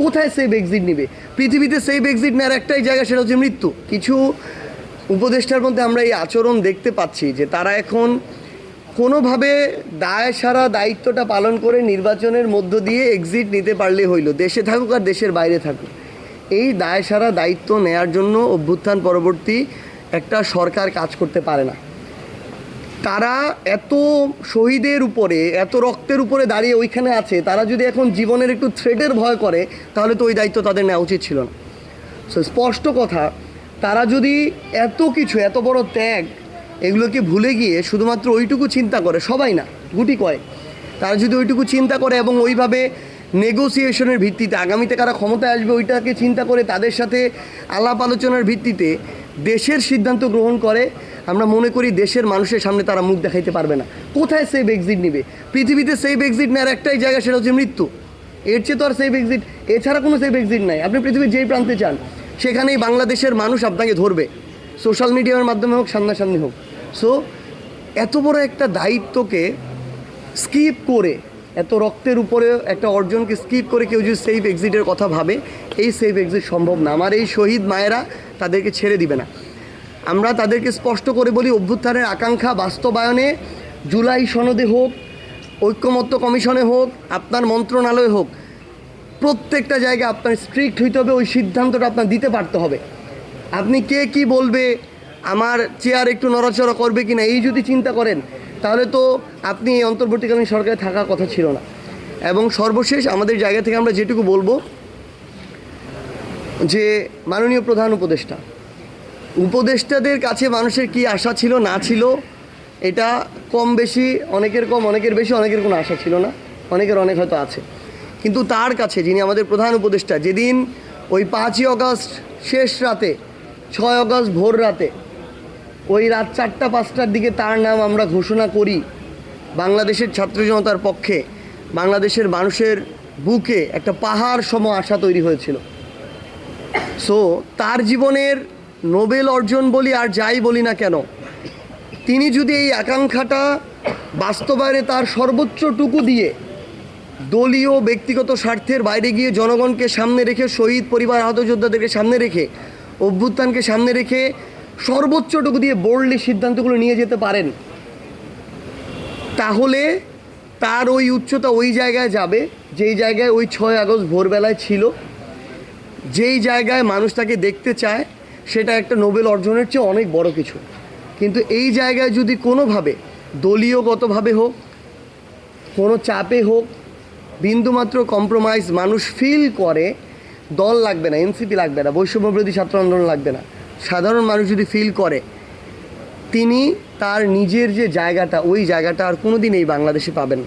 কোথায় safe exit নেবে? পৃথিবীতে সেফ এক্সিট নেওয়ার একটাই জায়গা সেটা হচ্ছে মৃত্যু। কিছু উপদেষ্টার মধ্যে আমরা এই আচরণ দেখতে পাচ্ছি যে তারা এখন কোনোভাবে দায় সারা দায়িত্বটা পালন করে নির্বাচনের মধ্য দিয়ে এক্সিট নিতে পারলে হইল, দেশে থাকুক আর দেশের বাইরে থাকুক। এই দায় সারা দায়িত্ব নেয়ার জন্য অভ্যুত্থান পরবর্তী একটা সরকার কাজ করতে পারে না। তারা এত শহীদের উপরে, এত রক্তের উপরে দাঁড়িয়ে ওইখানে আছে, তারা যদি এখন জীবনের একটু থ্রেটের ভয় করে, তাহলে তো ওই দায়িত্ব তাদের নেওয়া উচিত ছিল না। সো স্পষ্ট কথা, তারা যদি এত কিছু, এত বড় ত্যাগ এগুলোকে ভুলে গিয়ে শুধুমাত্র ওইটুকু চিন্তা করে, সবাই না, গুটি কয়েক, তারা যদি ওইটুকু চিন্তা করে এবং ওইভাবে নেগোসিয়েশনের ভিত্তিতে, আগামীতে কারা ক্ষমতায় আসবে ওইটাকে চিন্তা করে তাদের সাথে আলাপ আলোচনার ভিত্তিতে দেশের সিদ্ধান্ত গ্রহণ করে, আমরা মনে করি দেশের মানুষের সামনে তারা মুখ দেখাইতে পারবে না। কোথায় সেফ এক্সিট নিবে? পৃথিবীতে সেফ এক্সিট নেওয়ার একটাই জায়গা সেটা হচ্ছে মৃত্যু। এর চেয়ে তো আর সেফ এক্সিট এছাড়া কোনো সেফ এক্সিট নাই। আপনি পৃথিবীর যেই প্রান্তে চান সেখানেই বাংলাদেশের মানুষ আপনাকে ধরবে। সোশ্যাল মিডিয়ার মাধ্যমে হোক, সামনাসামনি হোক। সো এত বড় একটা দায়িত্বকে স্কিপ করে এত রক্তের উপরে একটা অর্জনকে স্কিপ করে কেউ যদি সেফ এক্সিটের কথা ভাবে, এই সেফ এক্সিট সম্ভব না। আমার এই শহীদ মায়েরা তাদেরকে ছেড়ে দিবে না। আমরা তাদেরকে স্পষ্ট করে বলি, অভ্যুত্থানের আকাঙ্ক্ষা বাস্তবায়নে, জুলাই সনদে হোক, ঐক্যমত্য কমিশনে হোক, আপনার মন্ত্রণালয়ে হোক, প্রত্যেকটা জায়গায় আপনার স্ট্রিক্ট হইতে হবে, ওই সিদ্ধান্তটা আপনার দিতে পারতে হবে। আপনি কে কি বলবে, আমার চেয়ার একটু নড়াচড়া করবে কি না এই যদি চিন্তা করেন তাহলে তো আপনি এই অন্তর্বর্তীকালীন সরকারে থাকার কথা ছিল না। এবং সর্বশেষ আমাদের জায়গা থেকে আমরা যেটুকু বলব, যে মাননীয় প্রধান উপদেষ্টা, উপদেষ্টাদের কাছে মানুষের কি আশা ছিল, না ছিল, এটা কম বেশি, অনেকের কম, অনেকের বেশি, অনেকের কোনো আশা ছিল না, অনেকের অনেক হয়তো আছে। কিন্তু তার কাছে, যিনি আমাদের প্রধান উপদেষ্টা, যেদিন ওই পাঁচই অগস্ট শেষ রাতে, ছয় অগস্ট ভোর রাতে ওই রাত চারটা, পাঁচটার দিকে তার নাম আমরা ঘোষণা করি বাংলাদেশের ছাত্র জনতার পক্ষে। বাংলাদেশের মানুষের বুকে একটা পাহাড় সম আশা তৈরি হয়েছিল। সো তার জীবনের নোবেল অর্জন বলি আর যাই বলি না কেন, তিনি যদি এই আকাঙ্ক্ষাটা বাস্তবায়নে তার সর্বোচ্চটুকু দিয়ে দলীয় ব্যক্তিগত স্বার্থের বাইরে গিয়ে জনগণকে সামনে রেখে, শহীদ পরিবার আহত যোদ্ধাদেরকে সামনে রেখে, অভ্যুত্থানকে সামনে রেখে সর্বোচ্চটুকু দিয়ে বোল্ডলি সিদ্ধান্তগুলো নিয়ে যেতে পারেন। তাহলে তার ওই উচ্চতা ওই জায়গায় যাবে, যেই জায়গায় ওই ছয় আগস্ট ভোরবেলায় ছিল, যেই জায়গায় মানুষ তাকে দেখতে চায়, সেটা একটা নোবেল অর্জনের চেয়ে অনেক বড় কিছু। কিন্তু এই জায়গায় যদি কোনোভাবে, দলীয়গতভাবে হোক, কোনো চাপে হোক, বিন্দুমাত্র কম্প্রোমাইজ মানুষ ফিল করে, দল লাগবে না এনসিপি লাগবে না, বৈষম্যবিরোধী ছাত্র আন্দোলন লাগবে না। সাধারণ মানুষ যদি ফিল করে, তিনি তার নিজের যে জায়গাটা, ওই জায়গাটা আর কোনো দিন এই বাংলাদেশে পাবেন না।